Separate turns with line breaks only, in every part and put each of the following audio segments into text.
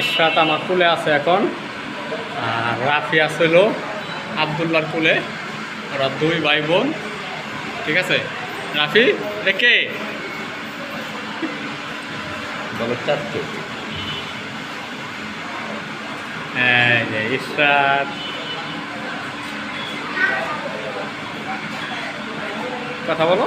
ইশরাত আমার কুলে আছে এখন। আর রাফি আছে হলো আবদুল্লার কুলে। ওরা দুই ভাই বোন ঠিক আছে? রাফি রেখে
চারটে
ইশরাত কথা বলো।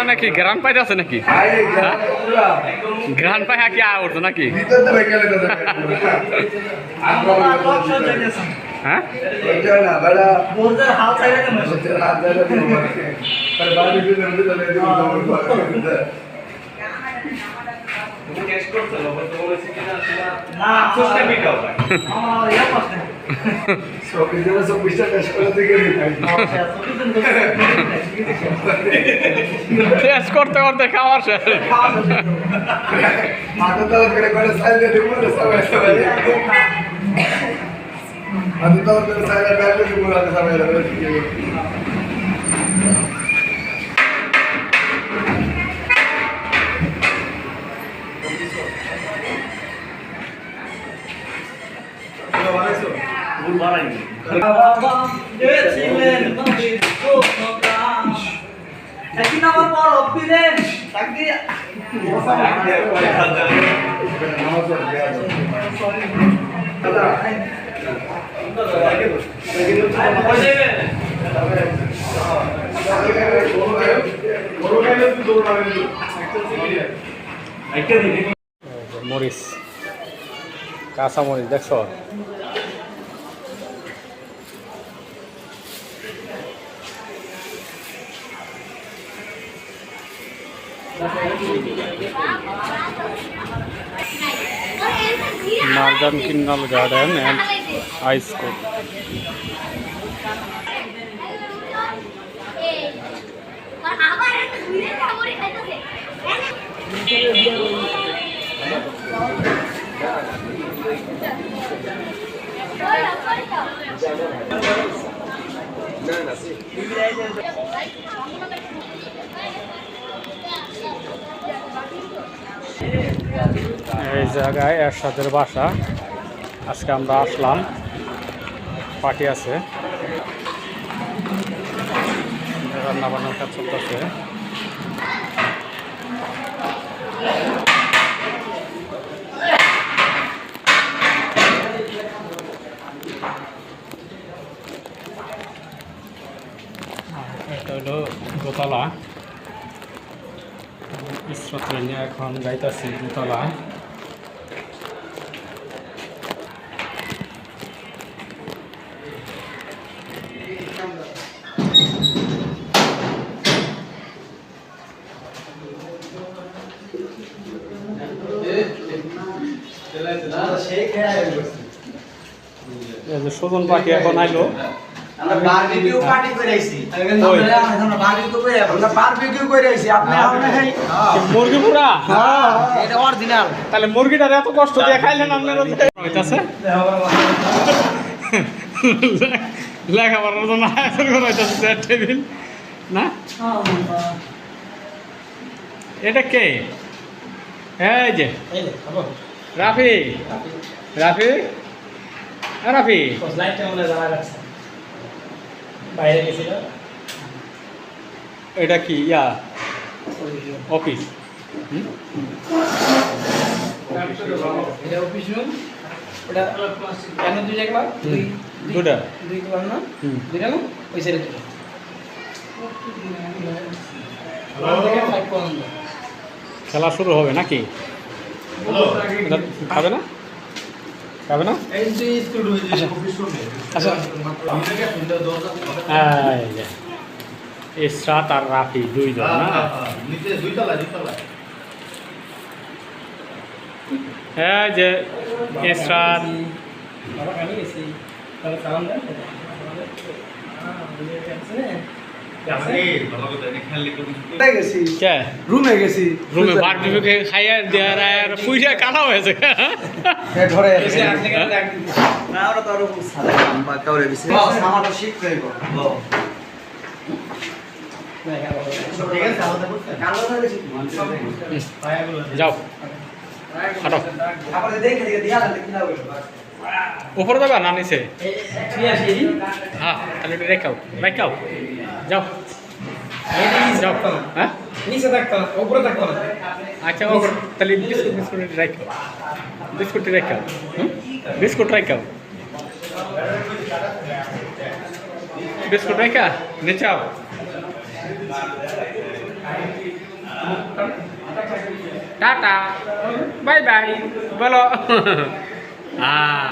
তোমরা নাকি গ্রান পাইতে আছে নাকি গ্রান পাই কি আ উঠতো নাকি হ্যাঁ টেস্ট করতে করতে খাওয়ার শেষ
তাকে
মরিচ কাঁচা মরিচ দেখছ? মার্জান কিন্নাল গার্ডেন অ্যান্ড হাই স্কুল।
আবার ঘুরে
জায়গায় এরশাদের বাসা। আজকে আমরা আসলাম। পার্টি আছে। রান্না বান্নার কাজ চলতেছে। এটা হলো দোতলা। এখন যাইতাছি দোতলা সুজন পাখি এখন আইলো।
আমরা বারবিকিউ পার্টি করে আইছি। আমরা বারবিকিউ করে আমরা বারবিকিউ করে আপনি আপনি
মুরগি পুরা?
এটা অরিজিনাল
তাহলে মুরগিটার এত কষ্ট দিয়ে খাইলেন আপনারা হইতাছে লেখাপড়ার জন্য আয়োজন করা হইতাছে চেয়ার টেবিল। না? এটা কে? এই যে।
এই যে খাব।
রাফি। রাফি? হ্যাঁ রাফি।
বাইরে গেছিল।
এটা কি? ইয়া। অফিস। হুম?
এটা অফিস রুম। ওটা দুই জায়গা দুই দুই-
দুটা।
না। ওই সাইডে দুটো।
খেলা শুরু হবে নাকি? খাবে না? খাবে না?
আচ্ছা।
যে। ইসরাত আর রাফি দুইজন না?
নিচে দুইতলা দুইতলা
এই যে ইসরাত
বাবা হ্যাঁ,
রুমে গেছি
রুমে বারবিকিউ খাইয়া দেয়ার আর পুইরা হয়েছে
ধরে? না ওরা তো আরও সাদা কাম্বা কাউরে দিছে হইব
যাও হাঁটো উপরে যাবা না নিচে। হ্যাঁ তাহলে রেখাও রেখাও যাও
এই দিন নিচে
যাও
থাকতো না।
হ্যাঁ
নিচে থাকতো না, উপরে থাকতো না।
আচ্ছা ওপর তাহলে বিস্কুট বিস্কুট রেখাও বিস্কুট রেখাও হুম? বিস্কুট রেখাও বিস্কুট রেখা নিচাও টাটা বাই বাই বলো হ্যাঁ